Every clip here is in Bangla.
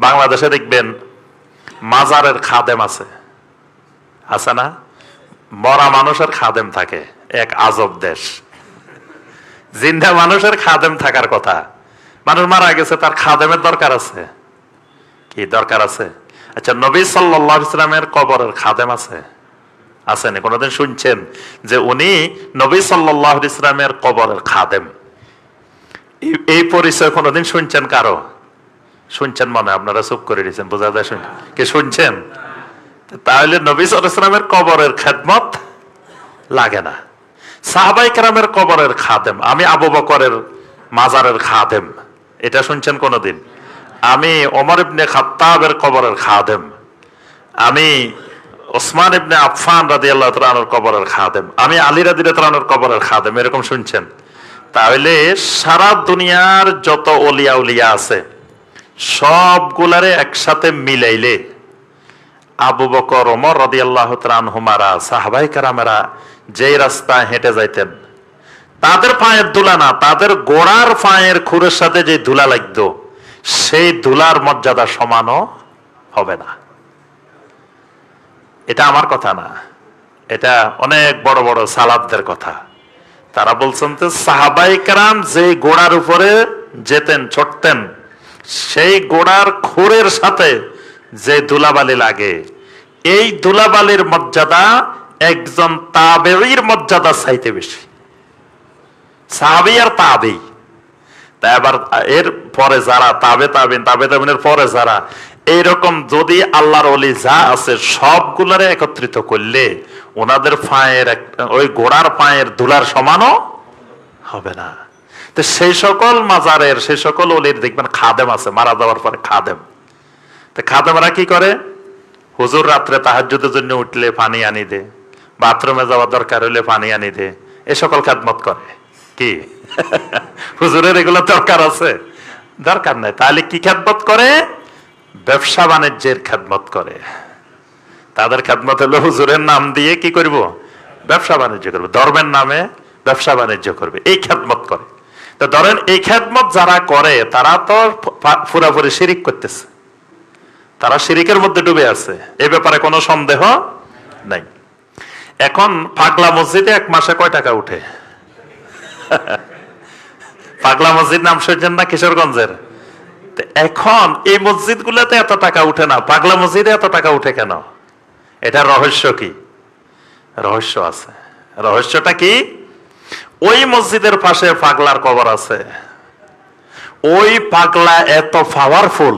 বাংলাদেশে দেখবেন মাজারের খাদেম আছে। আছে না? মরা মানুষের খাদেম থাকে, এক আজব দেশ। জিন্দা মানুষের খাদেম থাকার কথা। মানুষ মারা গেছে, তার খাদেমের দরকার আছে। কি দরকার আছে? আচ্ছা নবী সাল্লাহ ইসলামের কবরের খাদেম আছে? আছেন কোনোদিন শুনছেন যে উনি নবী সাল্লাহ ইসলামের কবরের খাদেম? এই- এই পরিচয় কোনোদিন শুনছেন কারও? শুনছেন মনে? আপনারা চুপ করে দিয়েছেন বোঝা যায় শুন কে শুনছেন? তাহলে নবী সালামের কবরের খেদমত লাগে না। সাহাবাই কেরামের কবরের খাদেম, আমি আবু বকরের মাজারের খাদেম। এটা শুনছেন কোনোদিন? আমি ওমর ইবনে খাত্তাবের কবরের খাদেম। আমি ওসমান ইবনে আফফান রাদি আল্লাহ তালানোর কবরের খাদেম। আমি আলী রাদি তালানোর কবরের খাদেম, এরকম শুনছেন। তাহলে সারা দুনিয়ার যত অলিয়া উলিয়া আছে সবগুলারে একসাথে মিলাইলে আবু বকর, ওমর রাদি আল্লাহ হুমারা সাহাবাই কারামেরা যেই রাস্তায় হেঁটে যাইতেন, তাদের পায়ের ধুলা না, তাদের গোড়ার পায়ের খুরের সাথে যে ধুলা লাগতো, সেই ধুলার মর্যাদা সমানও হবে না। এটা আমার কথা না, এটা অনেক বড় বড় সালাবদের কথা। তারা বলছেন যে সাহাবাই কারাম যে গোড়ার উপরে যেতেন ছড়তেন সেই গোড়ার খোরের সাথে যে ধুলাবালি লাগে, এই ধুলাবালির মর্যাদা একজন তাবেইর মর্যাদা চাইতে বেশি। সাহাবি আর তাবেই এবার এর পরে যারা, তাবে তাবিন তাবে তাবিনের পরে যারা, এইরকম যদি আল্লাহর অলি যা আছে সবগুলারে একত্রিত করলে, ওনাদের পায়ের ওই ঘোড়ার পায়ের ধুলার সমানও হবে না। তো সেই সকল মাজারের, সেই সকল অলির দেখবেন খাদেম আছে, মারা যাওয়ার পরে খাদেম। তো খাদেমরা কি করে? হুজুর রাত্রে তাহাজ্জুদের জন্য উঠলে পানি আনি দে, বাথরুমে যাওয়ার দরকার হলে পানি আনি দে, এ সকল খাদমত করে। কি? হুজুরের এগুলো দরকার আছে? দরকার নাই। তাহলে কি খেদমত করে? ব্যবসা বাণিজ্যের খেদমত করে। তাদের খেদমত হলো হুজুরের নাম দিয়ে কি করব? ব্যবসা বাণিজ্য করবে। ধর্মের নামে ব্যবসা বাণিজ্য করবে। এই খেদমত করে। তো ধরেন এই খেদমত যারা করে, তারা তো পুরাপুরি শিরিক করতেছে। তারা শিরিকের মধ্যে ডুবে আছে। এ ব্যাপারে কোনো সন্দেহ নাই। এখন পাগলা মসজিদে এক মাসে কয় টাকা উঠে? পাগলা মসজিদ নাম শুনছেন না কিশোরগঞ্জের? এখন এই মসজিদ গুলাতে এত টাকা উঠে না, পাগলা মসজিদে এত টাকা উঠে কেন? এটা রহস্য কি? রহস্য আছে। রহস্যটা কি? ওই মসজিদের পাশে পাগলার কবর আছে। ওই পাগলা এত পাওয়ারফুল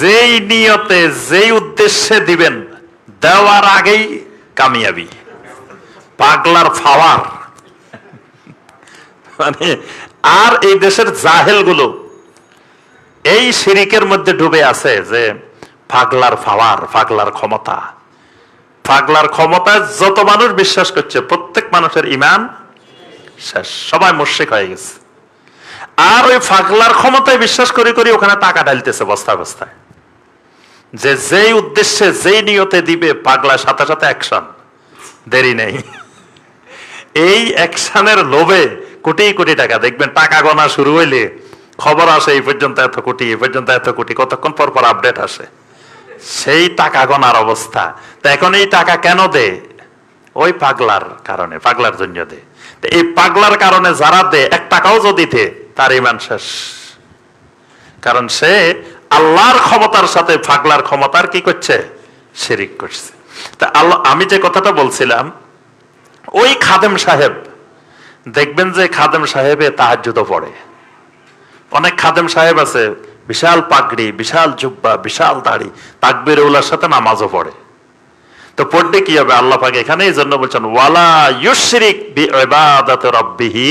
যেই নিয়তে, যেই উদ্দেশ্যে দিবেন, দেওয়ার আগেই কামিয়াবি। পাগলার ফাওয়ার মানে আর এই দেশের জাহেলগুলো এই শিরিকের মধ্যে ডুবে আছে যে পাগলার ফাওয়ার পাগলার ক্ষমতা। পাগলার ক্ষমতায় যত মানুষ বিশ্বাস করছে, প্রত্যেক মানুষের ইমান শেষ। সবাই মুর্শিক হয়ে গেছে। আর ওই ফাগলার ক্ষমতায় বিশ্বাস করে করে ওখানে টাকা ঢালতেছে বস্তা বস্তায়। যে যেই উদ্দেশ্যে, যেই নিয়তে দিবে, পাগলার সাথে সাথে অ্যাকশন দেরি নেই। এই অ্যাকশনের লোভে কোটি কোটি টাকা। দেখবেন টাকা গোনা শুরু হইলে, খবর আসে এই পর্যন্ত এত কোটি, এই পর্যন্ত এত কোটি, কতক্ষণ পর পর আপডেট আসে। সেই টাকা গোনার অবস্থা। তা এখন এই টাকা কেন দে? ওই পাগলার কারণে, পাগলার জন্য দে। এই পাগলার কারণে যারা দে, এক টাকাও যদি দে, তার ইমান শেষ। কারণ সে আল্লাহর ক্ষমতার সাথে পাগলার ক্ষমতার কি করছে? শিরিক করছে। তা আল্লাহ আমি যে কথাটা বলছিলাম, ওই খাদেম সাহেব, দেখবেন যে খাদেম সাহেবে তাহাজ্জুদও পড়ে। অনেক খাদেম সাহেব আছে, বিশাল পাগড়ি, বিশাল জুব্বা, বিশাল দাড়ি তাকবির উলার সাথে নামাজও পড়ে। তো পড়লে কি হবে? আল্লাহ পাক এখানে এই জন্য বলছেন, ওয়ালা ইউশরিক রাব্বিহি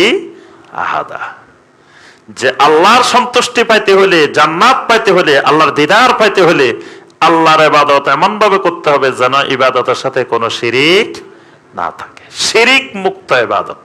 আহাদা। যে আল্লাহর সন্তুষ্টি পাইতে হলে জান্নাত পাইতে হলে আল্লাহর দিদার পাইতে হলে আল্লাহর ইবাদত এমন ভাবে করতে হবে যেন ইবাদতের সাথে কোনো শিরিক না থাকে। শিরিক মুক্ত ইবাদত।